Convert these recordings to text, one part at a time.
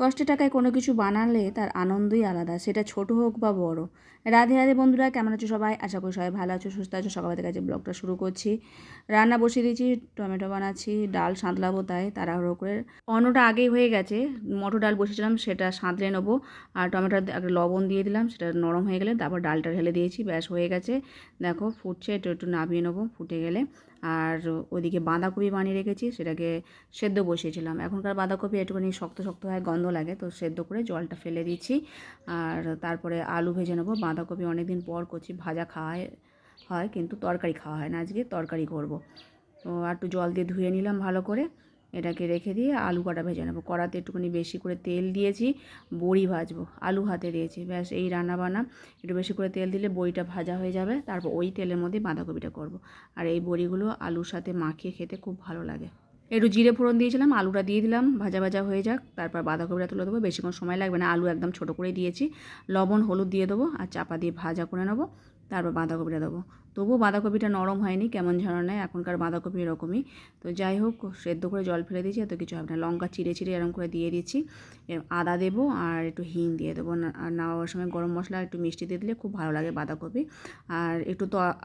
কষ্টের টাকায় কোনো কিছু বানালে তার আনন্দই আলাদা, সেটা ছোট হোক বা বড়। রাধে রাধে বন্ধুরা, কেমন আছো সবাই? আশা করি সবাই ভালো আছো, সুস্থ আছো। সকাল থেকে আজকে ব্লগটা শুরু করছি। রান্না বসিয়ে দিয়েছি, টমেটো বানাচ্ছি, ডাল সাঁতলাবো তাই, তাড়াহুড়ো করে। অন্যটা আগেই হয়ে গেছে, মটর ডাল বসিয়েছিলাম, সেটা সাঁতলে নেব। আর টমেটো একটা লবণ দিয়ে দিলাম, সেটা নরম হয়ে গেলে তারপর ডালটা ঢেলে দিয়েছি, ব্যাস হয়ে গেছে। দেখো, ফুটছে, একটু একটু নামিয়ে নেব, ফুটে গেলে। আর ওদিকে বাঁধাকপি বানিয়ে রেখেছি, সেটাকে সেদ্ধ বসিয়েছিলাম। এখনকার বাঁধাকপি একটুখানি শক্ত শক্ত হয়, গন্ধ লাগে, তো সেদ্ধ করে জলটা ফেলে দিচ্ছি। আর তারপরে আলু ভেজে নেব। বাঁধাকপি অনেক দিন পর করছি, ভাজা খাওয়া হয়, কিন্তু তরকারি খাওয়া হয় না আজকে, তরকারি করব। তো একটু জল দিয়ে ধুয়ে নিলাম ভালো করে। এটাকে রেখে দিয়ে আলু কটা ভেজে নেব। কড়াতে একটুখানি বেশি করে তেল দিয়েছি, বড়ি ভাজবো, আলু হাতে দিয়েছি ব্যাস, এই রান্না বান্না একটু বেশি করে তেল দিলে বড়িটা ভাজা হয়ে যাবে। তারপর ওই তেলের মধ্যে বাঁধাকপিটা করব। আর এই বড়িগুলো আলুর সাথে মাখিয়ে খেতে খুব ভালো লাগে। একটু জিরে ফোড়ন দিয়েছিলাম, আলুটা দিয়ে দিলাম, ভাজা ভাজা হয়ে যাক। তারপর বাঁধাকপিটা তুলে দেবো। বেশিক্ষণ সময় লাগবে না, আলু একদম ছোটো করে দিয়েছি। লবণ, হলুদ দিয়ে দেবো আর চাপা দিয়ে ভাজা করে নেব। তারপর বাঁধাকপিটা দেবো। তবুও বাঁধাকপিটা নরম হয়নি, কেমন নেয়, এখনকার বাঁধাকপি এরকমই। তো যাই হোক, সেদ্ধ করে জল ফেলে দিয়েছি, এত কিছু হবে না। লঙ্কা চিড়ে চিড়ে এরকম করে দিয়ে দিচ্ছি আদা দেবো আর একটু হিং দিয়ে দেবো। আর নাওয়ার সময় গরম মশলা একটু মিষ্টি দিয়ে দিলে খুব ভালো লাগে বাঁধাকপি। আর একটু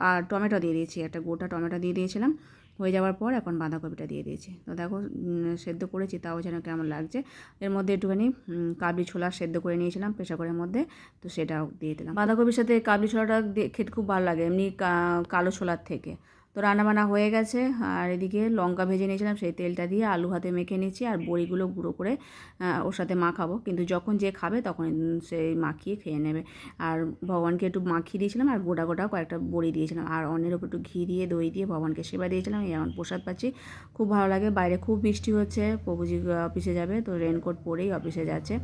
আর টমেটো দিয়ে দিয়েছি, একটা গোটা টমেটো দিয়ে দিয়েছিলাম। হয়ে যাওয়ার পর এখন বাঁধাকপিটা দিয়ে দিয়েছি। তো দেখো সেদ্ধ করেছি, তাও যেন কেমন লাগছে। এর মধ্যে একটুখানি কাবলি ছোলা সেদ্ধ করে নিয়েছিলাম প্রেশার করের মধ্যে, তো সেটাও দিয়ে দিলাম। বাঁধাকপির সাথে কাবলি ছোলাটা খেতে খুব ভালো লাগে, এমনি কালো ছোলার থেকে। তো রান্নাবান্না হয়ে গেছে। আর এদিকে লঙ্কা ভেজে নিয়েছিলাম, সেই তেলটা দিয়ে আলু হাতে মেখে নিয়েছি আর বড়িগুলো গুঁড়ো করে ওর সাথে মাখাবো। কিন্তু যখন যে খাবে তখন সেই মাখিয়ে খেয়ে নেবে। আর ভগবানকে একটু মাখিয়ে দিয়েছিলাম আর গোটা গোটা কয়েকটা বড়ি দিয়েছিলাম। আর অন্যের ওপর একটু ঘি দিয়ে, দই দিয়ে ভগবানকে সেবা দিয়েছিলাম। এমন প্রসাদ পাচ্ছি। খুব ভালো লাগে। বাইরে খুব বৃষ্টি হচ্ছে। প্রভুজি অফিসে যাবে, তো রেনকোট পরেই অফিসে যাচ্ছে।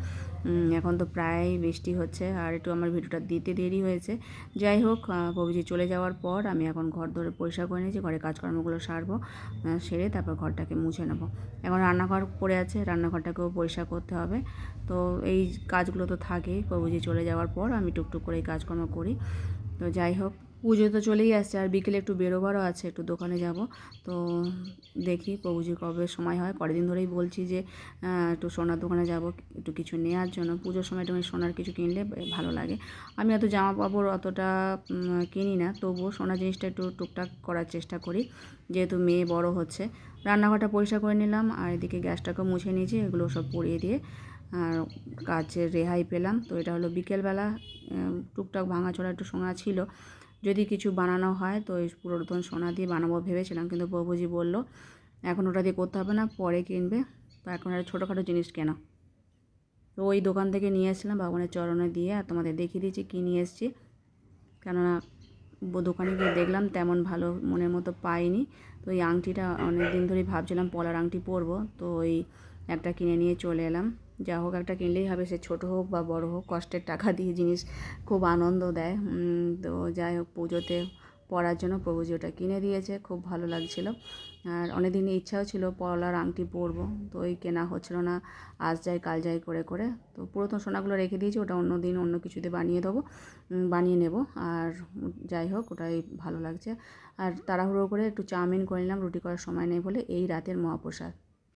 এখন তো প্রায় বৃষ্টি হচ্ছে আর একটু আমার ভিডিওটা দিতে দেরি হয়েছে। যাই হোক প্রভুজি চলে যাওয়ার পর আমি এখন ঘর ধরে পরিষ্কার করে নিয়েছি ঘরে কাজকর্মগুলো সারবো সেরে তারপর ঘরটাকে মুছে নেব। এখন রান্নাঘর পড়ে আছে, রান্নাঘরটাকেও পরিষ্কার করতে হবে। তো এই কাজগুলো তো থাকে প্রভুজি চলে যাওয়ার পর আমি টুকটুক করে এই কাজকর্ম করি। তো যাই হোক, পুজো তো চলেই আসছে, আর বিকেলে একটু বেরোবারও আছে, একটু দোকানে যাব। তো দেখি প্রভুজি কবে সময় হয়। কদিন ধরেই বলছি যে একটু সোনার দোকানে যাব, একটু কিছু নেওয়ার জন্য। পুজোর সময় একটু সোনার কিছু কিনলে ভালো লাগে। আমি অত জামা কাপড় অতটা কিনি না, তবুও সোনার জিনিসটা একটু টুকটাক করার চেষ্টা করি। যেহেতু মেয়ে বড় হচ্ছে, রান্নাঘরটা পরিষ্কার করে নিলাম, আর এদিকে গ্যাসটাকেও মুছে নিয়েছি, এগুলো সব পরিয়ে দিয়ে আর কাজের রেহাই পেলাম। তো এটা হলো বিকেলবেলা টুকটাক ভাঙাচোরা একটু সোনা ছিল। যদি কিছু বানানো হয়, তো ওই পুরাতন সোনা দিয়ে বানাবো ভেবেছিলাম, কিন্তু প্রভুজি বলল, এখন ওটা দিয়ে করতে হবে না, পরে কিনবে। তো এখন আর ছোটোখাটো জিনিস কেনা। তো ওই দোকান থেকে নিয়ে এসেছিলাম ভগবানের চরণে দিয়ে, আর তোমাদের দেখিয়ে দিয়েছি কী নিয়ে এসেছি। কেননা দোকানে গিয়ে দেখলাম তেমন ভালো মনের মতো পাইনি। তো এই আংটিটা অনেক দিন ধরেই ভাবছিলাম পলার আংটি পরবো। তো ওই একটা কিনে নিয়ে চলে এলাম। যা হোক একটা কিনলেই হবে, সে ছোটো হোক বা বড় হোক, কষ্টের টাকা দিয়ে জিনিস খুব আনন্দ দেয়। তো যাই হোক, পুজোতে পরার জন্য প্রভুজি ওটা কিনে দিয়েছে, খুব ভালো লাগছিল। আর অনেক দিনের ইচ্ছাও ছিল পলার আংটি পরবো, তো ওই কেনা হচ্ছিল না, আজ যাই, কাল যাই করে করে। তো পুরাতন সোনাগুলো রেখে দিয়েছি, ওটা অন্য দিন অন্য কিছুতে বানিয়ে দেবো বানিয়ে নেব। আর যাই হোক, ওটাই ভালো লাগছে। আর তাড়াহুড়ো করে একটু চাউমিন করে নিলাম, রুটি করার সময় নেই বলে এই রাতের মহাপ্রসাদ।